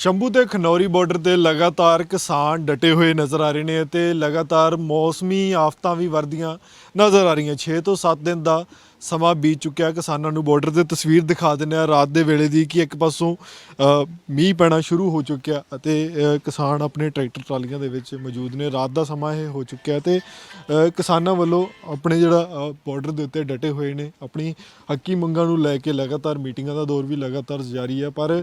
ਸ਼ੰਭੂ ਤੇ ਖਨੌਰੀ ਬਾਰਡਰ ਤੇ ਲਗਾਤਾਰ ਕਿਸਾਨ ਡਟੇ ਹੋਏ ਨਜ਼ਰ ਆ ਰਹੇ ਨੇ ਤੇ ਲਗਾਤਾਰ ਮੌਸਮੀ ਆਫਤਾਂ ਵੀ ਵਰਦੀਆਂ ਨਜ਼ਰ ਆ ਰਹੀਆਂ। 6 ਤੋਂ 7 ਦਿਨ ਦਾ ਸਮਾਂ ਬੀਤ ਚੁੱਕਿਆ ਕਿਸਾਨਾਂ ਨੂੰ ਬਾਰਡਰ ਤੇ ਤਸਵੀਰ ਦਿਖਾ ਦਿੰਦੇ ਆ ਰਾਤ ਦੇ ਵੇਲੇ ਦੀ ਕਿ ਇੱਕ ਪਾਸੋਂ ਮੀਂਹ ਪੈਣਾ ਸ਼ੁਰੂ ਹੋ ਚੁੱਕਿਆ ਅਤੇ ਕਿਸਾਨ ਆਪਣੇ ਟਰੈਕਟਰ ਟਰਾਲੀਆਂ ਦੇ ਵਿੱਚ ਮੌਜੂਦ ਨੇ। ਰਾਤ ਦਾ ਸਮਾਂ ਇਹ ਹੋ ਚੁੱਕਿਆ ਤੇ ਕਿਸਾਨਾਂ ਵੱਲੋਂ ਆਪਣੇ ਜਿਹੜਾ ਬਾਰਡਰ ਦੇ ਉੱਤੇ ਡਟੇ ਹੋਏ ਨੇ। ਆਪਣੀ ਹੱਕੀ ਮੰਗਾਂ ਨੂੰ ਲੈ ਕੇ ਲਗਾਤਾਰ ਮੀਟਿੰਗਾਂ ਦਾ ਦੌਰ ਵੀ ਲਗਾਤਾਰ ਜਾਰੀ ਹੈ। ਪਰ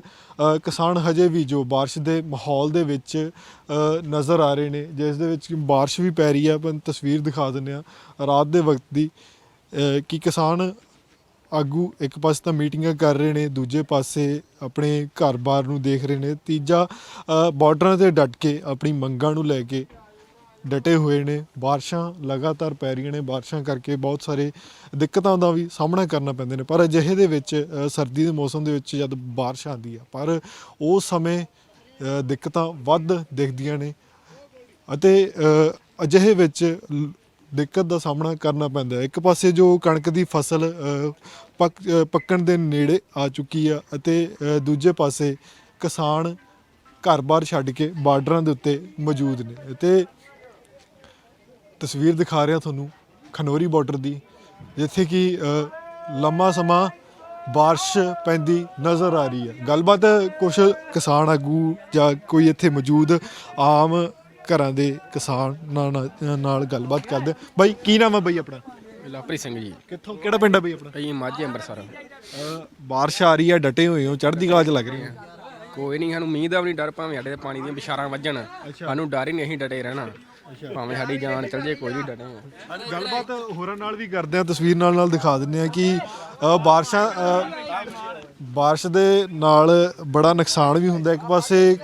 ਕਿਸਾਨ ਹਜੇ ਵੀ ਜੋ ਬਾਰਿਸ਼ ਦੇ ਮਾਹੌਲ ਦੇ ਵਿੱਚ ਨਜ਼ਰ ਆ ਰਹੇ ਨੇ, ਜਿਸ ਦੇ ਵਿੱਚ ਕਿ ਬਾਰਿਸ਼ ਵੀ ਪੈ ਰਹੀ ਹੈ। ਪਰ ਤਸਵੀਰ ਦਿਖਾ ਦਿੰਦੇ ਆ ਰਾਤ ਦੇ ਵਕਤ ਦੀ ਕਿ ਕਿਸਾਨ ਆਗੂ ਇੱਕ ਪਾਸੇ ਤਾਂ ਮੀਟਿੰਗਾਂ ਕਰ ਰਹੇ ਨੇ ਦੂਜੇ ਪਾਸੇ ਆਪਣੇ ਘਰ-ਬਾਰ ਨੂੰ ਦੇਖ ਰਹੇ ਨੇ। ਤੀਜਾ ਅ, ਬਾਰਡਰਾਂ ਤੇ ਡਟ ਕੇ ਆਪਣੀ ਮੰਗਾਂ ਨੂੰ ਲੈ ਕੇ ਡਟੇ ਹੋਏ ਨੇ। ਬਾਰਿਸ਼ਾਂ ਲਗਾਤਾਰ ਪੈ ਰਹੀਆਂ ਨੇ ਬਾਰਿਸ਼ਾਂ ਕਰਕੇ ਬਹੁਤ ਸਾਰੇ ਦਿੱਕਤਾਂ ਦਾ ਵੀ ਸਾਹਮਣਾ ਕਰਨਾ ਪੈਂਦੇ ਨੇ। ਪਰ ਅਜਿਹੇ ਦੇ ਵਿੱਚ ਸਰਦੀ ਦੇ ਮੌਸਮ ਦੇ ਵਿੱਚ ਜਦ ਬਾਰਿਸ਼ ਆਉਂਦੀ ਆ ਪਰ ਉਸ ਸਮੇਂ ਦਿੱਕਤਾਂ ਵੱਧ ਦਿਖਦੀਆਂ ਨੇ। ਅਤੇ ਅਜਿਹੇ ਵਿੱਚ ਦਿੱਕਤ ਦਾ ਸਾਹਮਣਾ ਕਰਨਾ ਪੈਂਦਾ ਹੈ। ਇੱਕ ਪਾਸੇ ਜੋ ਕਣਕ ਦੀ ਫਸਲ ਪੱਕ ਪੱਕਣ ਦੇ ਨੇੜੇ ਆ ਚੁੱਕੀ ਆ ਅਤੇ ਦੂਜੇ ਪਾਸੇ ਕਿਸਾਨ ਘਰ-ਬਾਰ ਛੱਡ ਕੇ ਬਾਰਡਰਾਂ ਦੇ ਉੱਤੇ ਮੌਜੂਦ ਨੇ। ਅਤੇ ਤਸਵੀਰ ਦਿਖਾ ਰਿਹਾ ਤੁਹਾਨੂੰ ਖਨੌਰੀ ਬਾਰਡਰ ਦੀ, ਜਿੱਥੇ ਕਿ ਲੰਮਾ ਸਮਾਂ ਬਾਰਿਸ਼ ਪੈਂਦੀ ਨਜ਼ਰ ਆ ਰਹੀ ਹੈ। ਗੱਲਬਾਤ ਕੁਝ ਕਿਸਾਨ ਆਗੂ ਜਾਂ ਕੋਈ ਇੱਥੇ ਮੌਜੂਦ ਆਮ ਘਰਾਂ ਦੇ ਕਿਸਾਨ ਨਾਲ ਨਾਲ ਗੱਲਬਾਤ ਕਰਦੇ। ਬਾਈ ਕੀ ਨਾਮ ਹੈ ਬਾਈ ਆਪਣਾ? ਲਵਪ੍ਰੀਤ ਸਿੰਘ ਜੀ। ਕਿੱਥੋਂ ਕਿਹੜਾ ਪਿੰਡ ਹੈ ਬਾਈ ਆਪਣਾ? ਅਸੀਂ ਮਾਝੇ ਅੰਮ੍ਰਿਤਸਰ। ਬਾਰਿਸ਼ ਆ ਰਹੀ ਹੈ ਡਟੇ ਹੋਏ ਹੋ ਚੜ੍ਹਦੀ ਕਲਾ 'ਚ ਲੱਗ ਰਹੀ ਹੈ ਕੋਈ ਨਹੀਂ ਸਾਨੂੰ ਮੀਂਹ ਦਾ ਵੀ ਨਹੀਂ ਡਰ ਭਾਵੇਂ ਸਾਡੇ ਤੇ ਪਾਣੀ ਦੀਆਂ ਬਿਸ਼ਾਰਾਂ ਵੱਜਣ। ਸਾਨੂੰ ਡਰ ਹੀ ਨਹੀਂ ਅਸੀਂ ਡਟੇ ਰਹਿਣਾ। ਭਾਵੇਂ ਸਾਡੀ ਜਾਨ ਚਲ ਜੇ ਕੋਈ ਨਹੀਂ ਡਟੇ ਹਾਂ। ਗੱਲਬਾਤ ਹੋਰਾਂ ਨਾਲ ਵੀ ਕਰਦੇ ਆ ਤਸਵੀਰ ਨਾਲ ਨਾਲ ਦਿਖਾ ਦਿੰਦੇ ਆ ਕਿ ਅ, ਬਾਰਿਸ਼ਾਂ ਅ, ਬਾਰਿਸ਼ ਦੇ ਨਾਲ ਬੜਾ ਨੁਕਸਾਨ ਵੀ ਹੁੰਦਾ। ਇੱਕ ਪਾਸੇ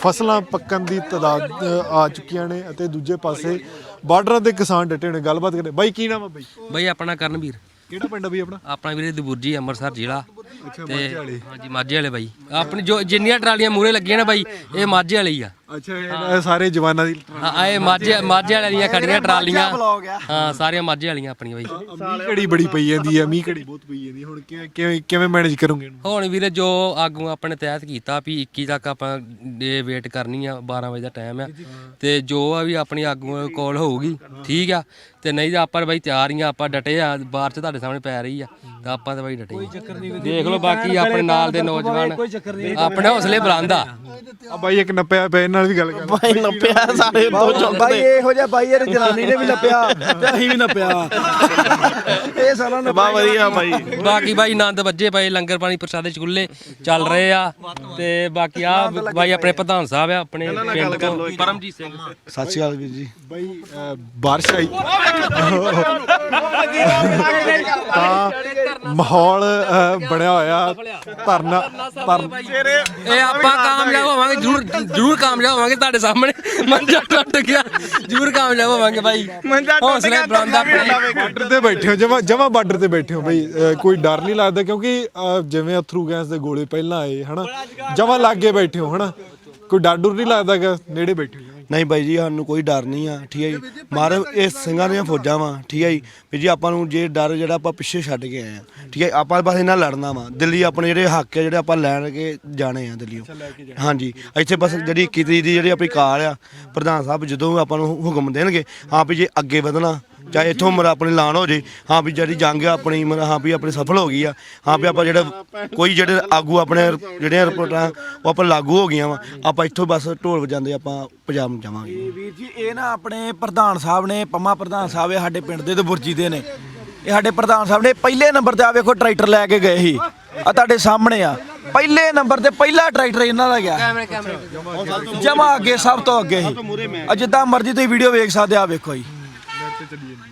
ਫਸਲਾਂ ਪੱਕਣ ਦੀ ਤਾਦਾਦ ਆ ਚੁੱਕੀਆਂ ਨੇ ਅਤੇ ਦੂਜੇ ਪਾਸੇ ਬਾਰਡਰਾਂ ਤੇ ਕਿਸਾਨ ਡਟੇ ਨੇ। ਗੱਲਬਾਤ ਕਰਦੇ। ਬਾਈ ਕੀ ਨਾਮ ਹੈ ਬਾਈ? ਬਈ ਆਪਣਾ ਕਰਨਵੀਰ। ਕਿਹੜਾ ਪਿੰਡ ਆ ਬਈ ਆਪਣਾ? ਆਪਣਾ ਵੀਰੇ ਦਬੁਰਜੀ ਅੰਮ੍ਰਿਤਸਰ ਜ਼ਿਲ੍ਹਾ। ਅੱਛਾ ਤੇ ਹਾਂਜੀ ਮਾਝੇ ਵਾਲੇ ਬਾਈ। ਆਪਣੀ ਜੋ ਜਿੰਨੀਆਂ ਟਰਾਲੀਆਂ ਮੂਰੇ ਲੱਗੀਆਂ ਨੇ ਬਾਈ ਇਹ ਮਾਝੇ ਵਾਲੇ ਹੀ ਆ। ਅੱਛਾ ਇਹ ਸਾਰੇ ਜਵਾਨਾਂ ਦੀ ਹਾਂ ਇਹ ਮਾਝੇ ਮਾਝੇ ਵਾਲੇ ਦੀਆਂ ਖੜੀਆਂ ਟਰਾਲੀਆਂ। ਹਾਂ ਸਾਰੀਆਂ ਮਾਝੇ ਵਾਲੀਆਂ ਆਪਣੀਆਂ ਬਾਈ। ਮੀਂਹ ਘੜੀ ਬੜੀ ਪਈ ਜਾਂਦੀ ਹੈ ਮੀਂਹ ਘੜੀ ਬਹੁਤ ਪਈ ਜਾਂਦੀ ਹੈ ਹੁਣ ਕਿਵੇਂ ਕਿਵੇਂ ਕਿਵੇਂ ਮੈਨੇਜ ਕਰੋਗੇ ਇਹਨੂੰ? ਹੁਣ ਵੀਰੇ ਜੋ ਆਗੂ ਆਪਣੇ ਤਹਿਤ ਕੀਤਾ ਵੀ 21 ਤੱਕ ਆਪਾਂ ਇਹ ਵੇਟ ਕਰਨੀ ਆ 12 ਵਜੇ ਦਾ ਟਾਈਮ ਆ। ਤੇ ਜੋ ਆ ਵੀ ਆਪਣੀ ਆਗੂ ਕੋਲ ਹੋਊਗੀ ਠੀਕ ਆ। ਤੇ ਨਹੀਂ ਤਾਂ ਆਪਾਂ ਬਾਈ ਤਿਆਰ ਹੀ ਆ ਆਪਾਂ ਡਟੇ ਆ ਬਾਹਰ ਚ ਤੁਹਾਡੇ ਸਾਹਮਣੇ ਪੈ ਰਹੀ ਆ ਤਾਂ ਆਪਾਂ ਤਾਂ ਬਾਈ ਡਟੇ। ਦੇਖ ਲਓ ਬਾਕੀ ਆਪਣੇ ਨਾਲ ਦੇ ਨੌਜਵਾਨ ਆਪਣੇ ਹੌਸਲੇ ਬੁਲੰਦ ਆ। ਆ ਬਾਈ ਇੱਕ ਨੱਪਿਆ ਪਿਆ ਨਾਲ ਵੀ ਗੱਲ ਕਰ ਭਾਈ ਨੱਪਿਆ ਸਾਰੇ ਦੋ ਚੁੱਕਦੇ। ਬਾਈ ਇਹੋ ਜਿਹਾ ਬਾਈ ਇਹ ਜਨਾਨੀ ਨੇ ਵੀ ਨੱਪਿਆ। ਤੇ ਅਸੀਂ ਵੀ ਨੱਪਿਆ। ਇਹ ਸਾਰਾ ਬਾ ਵਧੀਆ ਭਾਈ ਬਾਕੀ ਬਾਈ ਆਨੰਦ ਵੱਜੇ ਪਏ ਲੰਗਰ ਪਾਣੀ ਪ੍ਰਸ਼ਾਦੇ ਚੁੱਲ੍ਹੇ ਚੱਲ ਰਹੇ ਆ ਤੇ ਬਾਕੀ ਆ ਬਾਈ ਆਪਣੇ ਪ੍ਰਧਾਨ ਸਾਹਿਬ ਆ ਆਪਣੇ ਪਿੰਡ ਤੋਂ ਪਰਮਜੀਤ ਸਿੰਘ। ਸਤਿ ਸ਼੍ਰੀ ਅਕਾਲ ਵੀਰ ਜੀ। ਬਈ ਬਾਰਿਸ਼ ਆਈ। ਤਾਂ ਮਾਹੌਲ ਬਣਿਆ ਹੋਇਆ। ਧਰਨਾ ਧਰਨ ਇਹ ਆਪਾਂ ਕਾਮਯਾਬ ਹੋਵਾਂਗੇ ਜਰੂਰ ਜਰੂਰ ਕਾਮਯਾਬ ਹੋਵਾਂਗੇ ਤੁਹਾਡੇ ਸਾਹਮਣੇ। ਮੰਜਾ ਟੁੱਟ ਗਿਆ। ਜਰੂਰ ਕਾਮਯਾਬ ਹੋਵਾਂਗੇ ਬਾਈ। ਹੌਸਲੇ ਬੁਲੰਦ ਆਪਣੇ। ਬਾਰਡਰ ਤੇ ਬੈਠੇ ਹੋ ਜਮਾ ਜਮਾ ਬਾਰਡਰ ਤੇ ਬੈਠੇ ਹੋ ਬਈ ਅਹ, ਕੋਈ ਡਰ ਨਹੀਂ ਲੱਗਦਾ ਕਿਉਂਕਿ ਅਹ, ਜਿਵੇਂ ਅਥਰੂ ਗੈਸ ਦੇ ਗੋਲੇ ਪਹਿਲਾਂ ਆਏ ਹਨਾ? ਜਮਾ ਲਾਗੇ ਬੈਠੇ ਹੋ ਹਨਾ? ਕੋਈ ਡਰ ਡੁਰ ਨਹੀਂ ਲੱਗਦਾ ਕਿ ਨੇੜੇ ਬੈਠੇ ਹੋ? ਨਹੀਂ ਬਾਈ ਜੀ ਸਾਨੂੰ ਕੋਈ ਡਰ ਨਹੀਂ ਆ ਠੀਕ ਹੈ ਜੀ? ਮਾਰੇ ਇਹ ਸਿੰਘਾਂ ਦੀਆਂ ਫੌਜਾਂ ਵਾ ਠੀਕ ਹੈ ਜੀ? ਵੀ ਜੀ ਆਪਾਂ ਨੂੰ ਜੇ ਡਰ ਜਿਹੜਾ ਆਪਾਂ ਪਿੱਛੇ ਛੱਡ ਕੇ ਆਏ ਆ ਠੀਕ ਹੈ ਆਪਾਂ ਬਸ ਇਹਨਾਂ ਲੜਨਾ ਵਾ। ਦਿੱਲੀ ਆਪਣੇ ਜਿਹੜੇ ਹੱਕ ਆ ਜਿਹੜੇ ਆਪਾਂ ਲੈਣ ਕੇ ਜਾਣੇ ਆ ਦਿੱਲੀੋਂ ਹਾਂਜੀ ਇੱਥੇ ਬਸ ਜਿਹੜੀ 21 ਤਰੀਕ ਦੀ ਜਿਹੜੀ ਆਪਣੀ ਕਾਲ ਆ ਪ੍ਰਧਾਨ ਸਾਹਿਬ ਜਦੋਂ ਆਪਾਂ ਨੂੰ ਹੁਕਮ ਦੇਣਗੇ ਹਾਂ ਵੀ ਜੇ ਅੱਗੇ ਵਧਣਾ ਚਾਹੇ ਇੱਥੋਂ ਮਰ ਆਪਣੀ ਐਲਾਨ ਹੋ ਜੇ ਹਾਂ ਵੀ ਜਿਹੜੀ ਜੰਗ ਆ ਆਪਣੀ ਮਰ ਹਾਂ ਵੀ ਆਪਣੀ ਸਫਲ ਹੋ ਗਈ ਆ ਹਾਂ ਵੀ ਆਪਾਂ ਜਿਹੜਾ ਕੋਈ ਜਿਹੜੇ ਆਗੂ ਆਪਣੇ ਜਿਹੜੀਆਂ ਰਿਪੋਰਟਾਂ ਉਹ ਆਪਾਂ ਲਾਗੂ ਹੋ ਗਈਆਂ ਵਾ ਆਪਾਂ ਇੱਥੋਂ ਬਸ ਢੋਲ ਵਜਾਉਂਦੇ ਆਪਾਂ ਪੰਜਾਬ ਨੂੰ ਜਾਵਾਂਗੇ। ਵੀਰ ਜੀ ਇਹ ਨਾ ਆਪਣੇ ਪ੍ਰਧਾਨ ਸਾਹਿਬ ਨੇ ਪੰਮਾ ਪ੍ਰਧਾਨ ਸਾਹਿਬ ਇਹ ਸਾਡੇ ਪਿੰਡ ਦੇ ਤੇ ਬੁਰਜੀ ਦੇ ਨੇ। ਇਹ ਸਾਡੇ ਪ੍ਰਧਾਨ ਸਾਹਿਬ ਨੇ ਪਹਿਲੇ ਨੰਬਰ ਤੇ ਆ ਵੇਖੋ ਟਰੈਕਟਰ ਲੈ ਕੇ ਗਏ ਸੀ। ਆ ਤੁਹਾਡੇ ਸਾਹਮਣੇ ਆ। ਪਹਿਲੇ ਨੰਬਰ ਤੇ ਪਹਿਲਾ ਟਰੈਕਟਰ ਇਹਨਾਂ ਦਾ ਗਿਆ। ਜਮਾ ਅੱਗੇ ਸਭ ਤੋਂ ਅੱਗੇ ਸੀ। ਆ ਜਿੱਦਾਂ ਮਰਜ਼ੀ ਤੁਸੀਂ ਵੀਡੀਓ ਵੇਖ ਸਕਦੇ ਆ ਵੇਖੋ ਜੀ।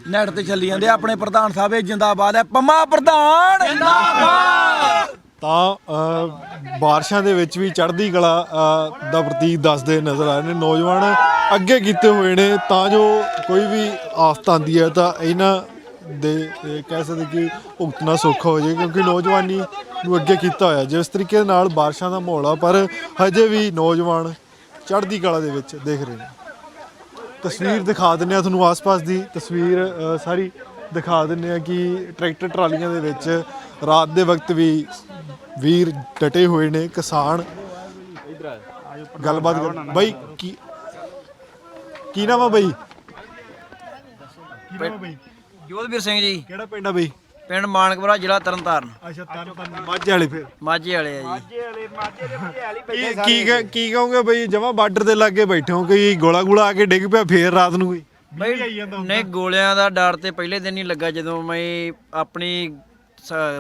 ਨੈਟ ਤੇ ਚੱਲੀ ਜਾਂਦੇ ਆ। ਆਪਣੇ ਪ੍ਰਧਾਨ ਸਾਹਿਬ ਇਹ ਜਿੰਦਾਬਾਦ ਹੈ। ਪੰਮਾ ਪ੍ਰਧਾਨ! ਜਿੰਦਾਬਾਦ! ਤਾਂ ਅ, ਬਾਰਿਸ਼ਾਂ ਦੇ ਵਿੱਚ ਵੀ ਚੜ੍ਹਦੀ ਕਲਾ ਅ, ਦਾ ਪ੍ਰਤੀਕ ਦੱਸਦੇ ਨਜ਼ਰ ਆ ਰਹੇ ਨੇ। ਨੌਜਵਾਨ ਅੱਗੇ ਕੀਤੇ ਹੋਏ ਨੇ। ਤਾਂ ਜੋ ਕੋਈ ਵੀ ਆਫਤ ਆਉਂਦੀ ਹੈ ਤਾਂ ਇਹਨਾਂ ਦੇ ਇਹ ਕਹਿ ਸਕਦੇ ਕਿ ਭੁਗਤਣਾ ਸੌਖਾ ਹੋ ਜਾਏ ਕਿਉਂਕਿ ਨੌਜਵਾਨੀ ਨੂੰ ਅੱਗੇ ਕੀਤਾ ਹੋਇਆ। ਜਿਸ ਤਰੀਕੇ ਦੇ ਨਾਲ ਬਾਰਿਸ਼ਾਂ ਦਾ ਮਾਹੌਲ ਆ ਪਰ ਹਜੇ ਵੀ ਨੌਜਵਾਨ ਚੜ੍ਹਦੀ ਕਲਾ ਦੇ ਵਿੱਚ ਦੇਖ ਰਹੇ ਨੇ। ਤਸਵੀਰ ਦਿਖਾ ਦਿੰਨੇ ਆ ਤੁਹਾਨੂੰ ਆਸ-ਪਾਸ ਦੀ। ਤਸਵੀਰ ਅ, ਸਾਰੀ ਦਿਖਾ ਦਿੰਨੇ ਆ ਕਿ ਟਰੈਕਟਰ ਟਰਾਲੀਆਂ ਦੇ ਵਿੱਚ ਰਾਤ ਦੇ ਵਕਤ ਵੀ ਵੀਰ ਡਟੇ ਹੋਏ ਨੇ ਕਿਸਾਨ। ਗੱਲਬਾਤ ਕਰ ਬਾਈ ਕੀ ਕੀ ਨਾਮ ਆ ਬਾਈ ਕੀ ਨਾਮ ਆ ਬਾਈ? ਜੋਧਵੀਰ ਸਿੰਘ ਜੀ। ਕਿਹੜਾ ਪਿੰਡ ਆ ਬਾਈ? ਪਿੰਡ ਮਾਨਕਪੁਰਾ ਜ਼ਿਲ੍ਹਾ ਤਰਨਤਾਰਨ। ਅੱਛਾ ਤਨ ਮਾਝੇ ਵਾਲੇ ਫਿਰ। ਮਾਝੇ ਵਾਲੇ ਆ ਜੀ। ਕੀ ਕੀ ਕਹਿ- ਕੀ ਕਹੋਗੇ ਬਈ ਜਮਾ ਬਾਰਡਰ ਦੇ ਲਾਗੇ ਬੈਠੇ ਹੋ ਕੋਈ ਗੋਲਾ ਗੋਲਾ ਆ ਕੇ ਡਿੱਗ ਪਿਆ ਫੇਰ ਰਾਤ ਨੂੰ ਕੋਈ? ਬਈ ਨਹੀਂ ਗੋਲਿਆਂ ਦਾ ਡਰ ਤੇ ਪਹਿਲੇ ਦਿਨ ਹੀ ਲੱਗਾ ਜਦੋਂ ਮੈਂ ਆਪਣੀ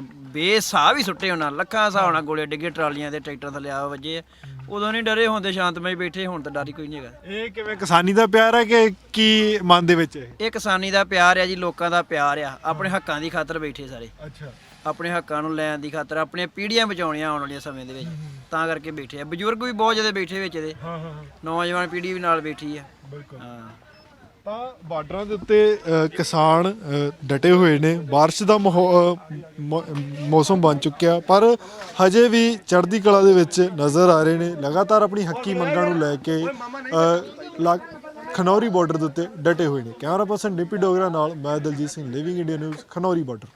ਬੇਸਾਹ ਵੀ ਸੁੱਟੇ ਹੋਣਾ ਲੱਖਾਂ ਹਿਸਾਬ ਨਾਲ ਗੋਲੇ ਡਿੱਗੇ ਟਰਾਲੀਆਂ ਦੇ ਟਰੈਕਟਰ ਥੱਲੇ ਆ ਵੱਜੇ ਆ। ਉਦੋਂ ਨਹੀਂ ਡਰੇ ਹੁੰਦੇ ਸ਼ਾਂਤਮਈ ਬੈਠੇ ਹੁਣ ਤਾਂ ਡਰ ਹੀ ਕੋਈ ਨਹੀਂ ਹੈਗਾ। ਇਹ ਕਿਵੇਂ ਕਿਸਾਨੀ ਦਾ ਪਿਆਰ ਹੈ ਕਿ ਕੀ ਮਨ ਦੇ ਵਿੱਚ ਹੈ? ਇਹ ਕਿਸਾਨੀ ਦਾ ਪਿਆਰ ਆ ਜੀ ਲੋਕਾਂ ਦਾ ਪਿਆਰ ਆ। ਆਪਣੇ ਹੱਕਾਂ ਦੀ ਖਾਤਰ ਬੈਠੇ ਸਾਰੇ। ਅੱਛਾ। ਆਪਣੇ ਹੱਕਾਂ ਨੂੰ ਲੈਣ ਦੀ ਖਾਤਰ ਆਪਣੀਆਂ ਪੀੜ੍ਹੀਆਂ ਬਚਾਉਣੀਆਂ ਆਉਣ ਵਾਲੀਆਂ ਸਮੇਂ ਦੇ ਵਿੱਚ। ਤਾਂ ਕਰਕੇ ਬੈਠੇ ਆ। ਬਜ਼ੁਰਗ ਵੀ ਬਹੁਤ ਜ਼ਿਆਦਾ ਬੈਠੇ ਵਿੱਚ ਇਹਦੇ। ਹਾਂ ਹਾਂ। ਨੌਜਵਾਨ ਪੀੜ੍ਹੀ ਵੀ ਨਾਲ ਬੈਠੀ ਆ। ਬਿਲਕੁਲ। ਹਾਂ। ਤਾਂ ਬਾਰਡਰਾਂ ਦੇ ਉੱਤੇ ਅ, ਕਿਸਾਨ ਅ, ਡਟੇ ਹੋਏ ਨੇ। ਬਾਰਿਸ਼ ਦਾ ਮਾਹੌ- ਅ, ਮੌ- ਮੌਸਮ ਬਣ ਚੁੱਕਿਆ ਪਰ ਹਜੇ ਵੀ ਚੜ੍ਹਦੀ ਕਲਾ ਦੇ ਵਿੱਚ ਨਜ਼ਰ ਆ ਰਹੇ ਨੇ। ਲਗਾਤਾਰ ਆਪਣੀ ਹੱਕੀ ਮੰਗਾਂ ਨੂੰ ਲੈ ਕੇ ਅ, ਲਾ- ਖਨੌਰੀ ਬਾਰਡਰ ਦੇ ਉੱਤੇ ਡਟੇ ਹੋਏ ਨੇ। ਕੈਮਰਾ ਪਰਸਨ ਡੀਪੀ ਡੋਗਰਾ ਨਾਲ ਮੈਂ Daljit Singh living India news Khanauri border.